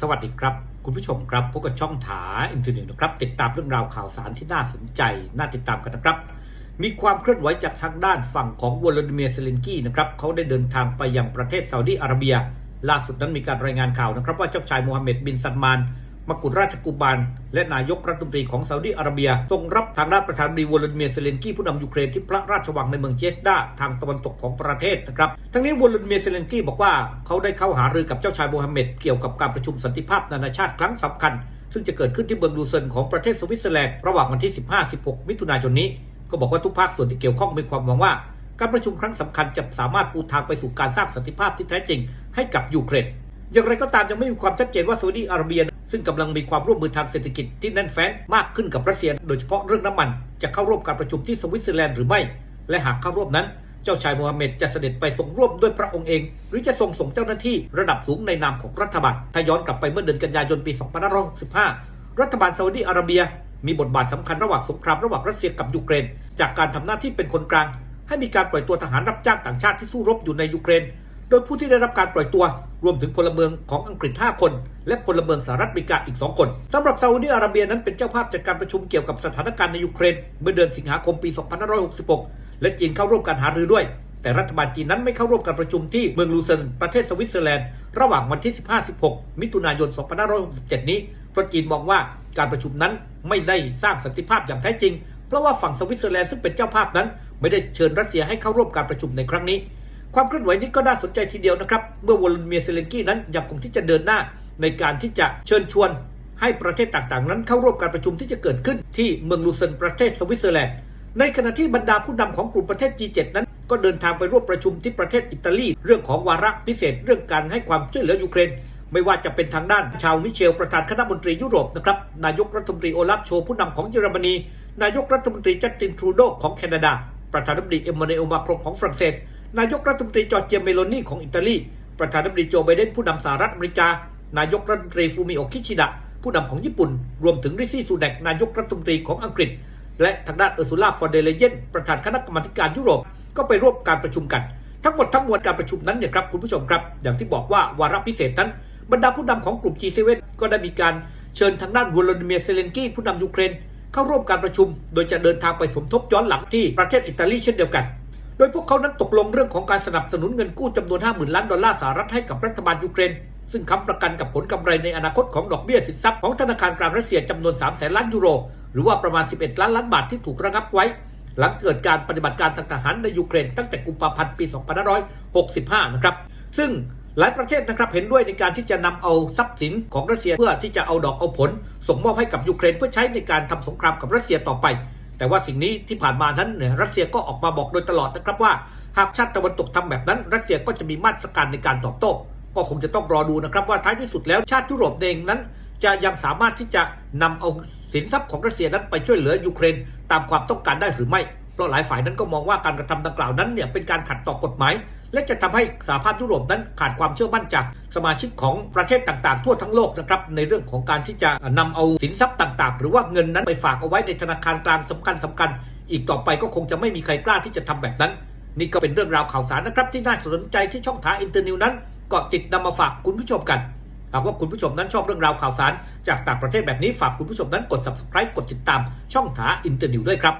สวัสดีครับ คุณผู้ชมครับพบกับช่องถาอินเทอร์เน็ตนะครับ ติดตามเรื่องราวข่าวสารที่น่าสนใจ น่าติดตามกันนะครับ มีความเคลื่อนไหวจากทางด้านฝั่งของวลาดิเมียร์เซเลนกี้นะครับเขาได้เดินทางไปยังประเทศซาอุดีอาระเบีย ล่าสุดนั้นมีการรายงานข่าวนะครับ ว่าเจ้าชายมูฮัมเหม็ดบินซัลมาน มกุฎราชกุมารและนายกรัฐมนตรีของซาอุดีอาระเบียทรงรับทางด้านประธานดีวลาดิเมียร์เซเลนกี้ผู้นำยูเครนที่พระราชวังในเมืองเจสดาทางตะวันตกของประเทศนะครับทั้งนี้วลาดิเมียร์เซเลนกี้บอกว่าเขาได้เข้าหารือกับเจ้าชายโมฮัมเหม็ดเกี่ยวกับการประชุมสันติภาพนานาชาติครั้งสำคัญ ซึ่งจะเกิดขึ้นที่เมืองลูเซนของประเทศสวิตเซอร์แลนด์ระหว่างวันที่ 15-16 มิถุนายนนี้ ก็บอกว่าทุกภาคส่วนที่เกี่ยวข้องมีความหวังว่าการประชุมครั้งสำคัญจะสามารถปูทางไปสู่การสร้างสันติภาพที่แท้จริงให้กับยูเครน อย่างไรก็ตามยังไม่มีความชัดเจนว่าซาอุดีอาระเบีย ซึ่งกำลังมีความร่วมมือทางเศรษฐกิจที่แน่นแฟ้นมากขึ้นกับรัสเซีย โดยเฉพาะเรื่องน้ำมัน จะเข้าร่วมการประชุมที่สวิตเซอร์แลนด์หรือไม่ และหากเข้าร่วมนั้น เจ้าชายโมฮัมเหม็ดจะเสด็จไปทรงร่วมด้วยพระองค์เอง หรือจะทรงส่งเจ้าหน้าที่ระดับสูงในนามของรัฐบาลถ้าย้อนกลับไปเมื่อเดือนกันยายนปี2565รัฐบาลซาอุดีอาระเบีย มีบทบาทสำคัญระหว่างสงครามระหว่างรัสเซียกับยูเครน จากการทำหน้าที่เป็นคนกลาง ให้มีการปล่อยตัวทหารรับจ้างต่างชาติที่สู้รบอยู่ในยูเครน โดยผู้ที่ได้รับการปล่อยตัว รวมถึงพลเมืองของอังกฤษ 5 คน และพลเมืองสหรัฐอเมริกาอีก 2 คนสำหรับซาอุดิอาระเบียนั้นเป็นเจ้าภาพจัดการประชุมเกี่ยวกับสถานการณ์ในยูเครน เมื่อเดือนสิงหาคมปี 2566 และจีนเข้าร่วมการหารือด้วย แต่รัฐบาลจีนนั้นไม่เข้าร่วมการประชุมที่เมืองลูเซนประเทศสวิตเซอร์แลนด์ระหว่างวันที่ 15-16 มิถุนายน 2567 นี้เพราะจีนมองว่าการประชุมนั้นไม่ได้สร้างสันติภาพอย่างแท้จริง เพราะว่าฝั่งสวิตเซอร์แลนด์ซึ่งเป็นเจ้าภาพนั้น ไม่ได้เชิญรัสเซียให้เข้าร่วมการประชุมในครั้งนี้ ความเคลื่อนไหวนี้ก็น่าสนใจทีเดียวนะครับ เมื่อวลาดิเมียเซเลนกี้นั้นยังคงที่จะเดินหน้าในการที่จะเชิญชวนให้ประเทศต่างๆ นั้นเข้าร่วมการประชุมที่จะเกิดขึ้นที่เมืองลูเซนประเทศสวิตเซอร์แลนด์ ในขณะที่บรรดาผู้นำของกลุ่มประเทศ G7 นั้น ก็เดินทางไปร่วมประชุมที่ประเทศอิตาลี เรื่องของวาระพิเศษ เรื่องการให้ความช่วยเหลือยูเครน ไม่ว่าจะเป็นทางด้านชาวมิเชลประธานคณะมนตรียุโรปนะครับ นายกรัฐมนตรีโอลาฟโชผู้นำของเยอรมนี นายกรัฐมนตรีจัสตินทรูโดของแคนาดา ประธานาธิบดีเอ็มมานูเอลมาครงของฝรั่งเศส นายกรัฐมนตรีจอร์เจียเมโลนีของอิตาลี ประธานาธิบดีโจไบเดนผู้นำสหรัฐอเมริกา นายกรัฐมนตรีฟูมิโอกิชิดะ ผู้นำของญี่ปุ่น รวมถึงริซี่ซูแดกนายกรัฐมนตรีของอังกฤษ และทางด้านเออร์ซูล่าฟอนเดเลเยนประธานคณะกรรมาการยุโรปก็ไปร่วมการประชุมกัน ทั้งหมดทั้งมวลการประชุมนั้นเนี่ยครับคุณผู้ชมครับอย่างที่บอกว่าวาระพิเศษนั้นบรรดาผู้นำของกลุ่ม G7 ก็ได้มีการเชิญทางด้านวลาดิเมียร์เซเลนกี้ผู้นำยูเครนเข้าร่วมการประชุม โดยจะเดินทางไปสมทบย้อนหลังที่ประเทศอิตาลีเช่นเดียวกัน ดยพวกเขานั้นตกลงเรื่องของการสนับสนุนเงินกู้จำนวน 50,000 ล้านดอลลาร์สหรัฐให้กับรัฐบาลยูเครน ซึ่งค้ำประกันกับผลกำไรในอนาคตของดอกเบี้ยสินทรัพย์ของธนาคารกลางรัสเซียจำนวน3แสนล้านยูโร หรือว่าประมาณ 11 ล้านล้านบาทที่ถูกระงับไว้ หลังเกิดการปฏิบัติการทางทหารในยูเครนตั้งแต่กุมภาพันธ์ปี 2565 นะครับ ซึ่งหลายประเทศนะครับเห็นด้วยในการที่จะนำเอาทรัพย์สินของรัสเซียเพื่อที่จะเอาดอกเอาผล ส่งมอบให้กับยูเครนเพื่อใช้ในการทำสงครามกับรัสเซียต่อไป แต่ว่าสิ่งนี้ที่ผ่านมานั้นเนี่ยรัสเซียก็ออกมาบอกโดยตลอดนะครับว่า หากชาติตะวันตกทำแบบนั้น รัสเซียก็จะมีมาตรการในการตอบโต้ก็คงจะต้องรอดูนะครับว่าท้ายที่สุดแล้วชาติยุโรปเองนั้น จะยังสามารถที่จะนำเอาสินทรัพย์ของรัสเซียนั้นไปช่วยเหลือยูเครนตามความต้องการได้หรือไม่ ราะหลายฝ่ายนั้นก็มองว่าการกระทำดังกล่าวนั้นเนี่ยเป็นการขัดต่อกฎหมาย และจะทำให้สหภาพยุโรปนั้นขาดความเชื่อมั่นจากสมาชิกของประเทศต่างๆ ทั่วทั้งโลกนะครับในเรื่องของการที่จะนำเอาสินทรัพย์ต่างๆ หรือว่าเงินนั้นไปฝากเอาไว้ในธนาคารกลางสำคัญสำคัญ อีกต่อไปก็คงจะไม่มีใครกล้าที่จะทำแบบนั้น นี่ก็เป็นเรื่องราวข่าวสารนะครับที่น่าสนใจที่ช่องทางอินเตอร์นิวนั้นกาะติดนำมาฝากคุณผู้ชมกันหากว่าคุณผู้ชมนั้นชอบเรื่องราวข่าวสาร จากต่างประเทศแบบนี้ฝากคุณผู้ชมนั้นกด subscribe กดติดตามช่องถาอินเตอร์นิวด้วยครับ